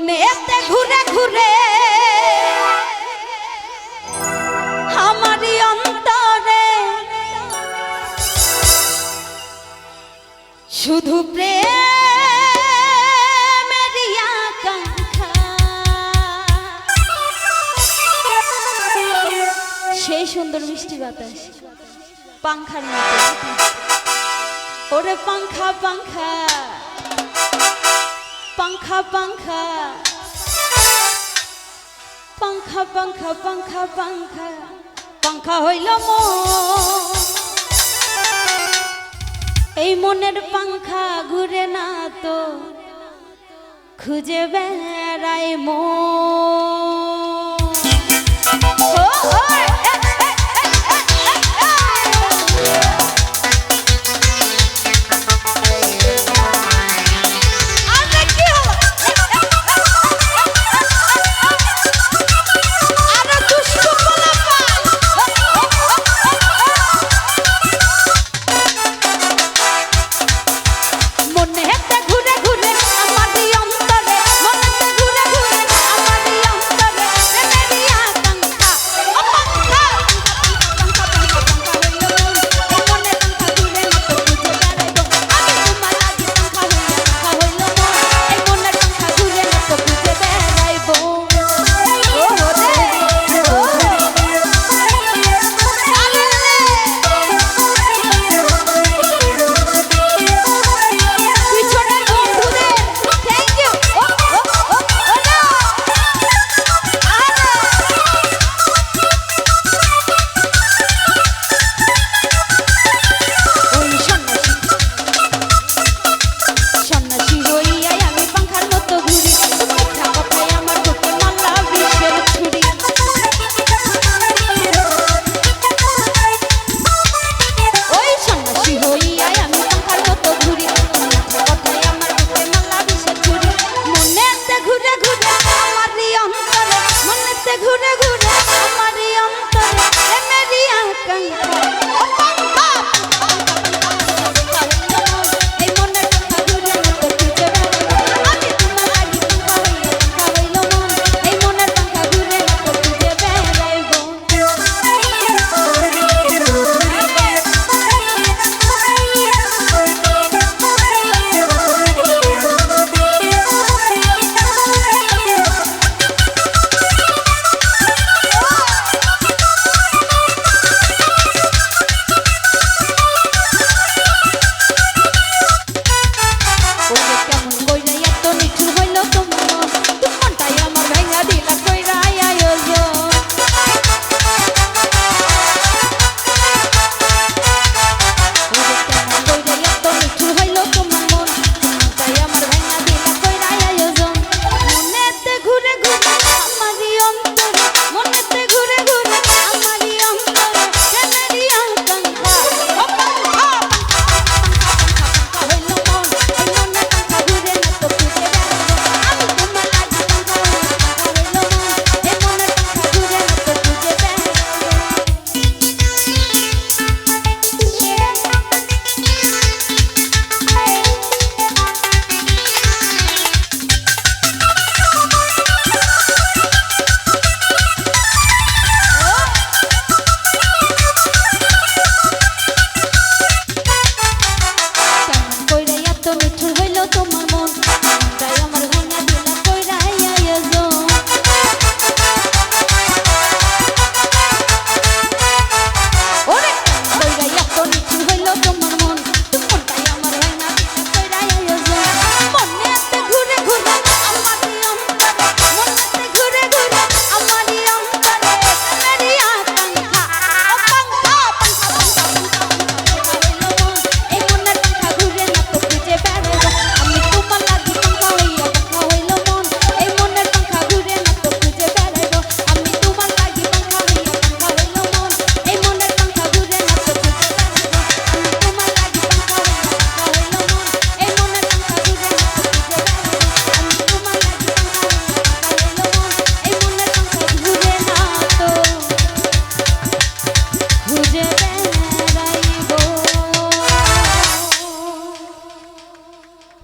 মনেতে ঘুরে ঘুরে। আমারই অন্তরে শুধু প্রেমেরই আকাঙ্ক্ষা। সেই সুন্দর মিষ্টি বাতাস পাংখার মতো। ওরে পাংখা পাংখা। পাংখা পাংখা পাংখা পাংখা পাংখা পাংখা পাংখা হইল এই মনের পাংখা ঘুরে না তো খুঁজে বেড়াই মন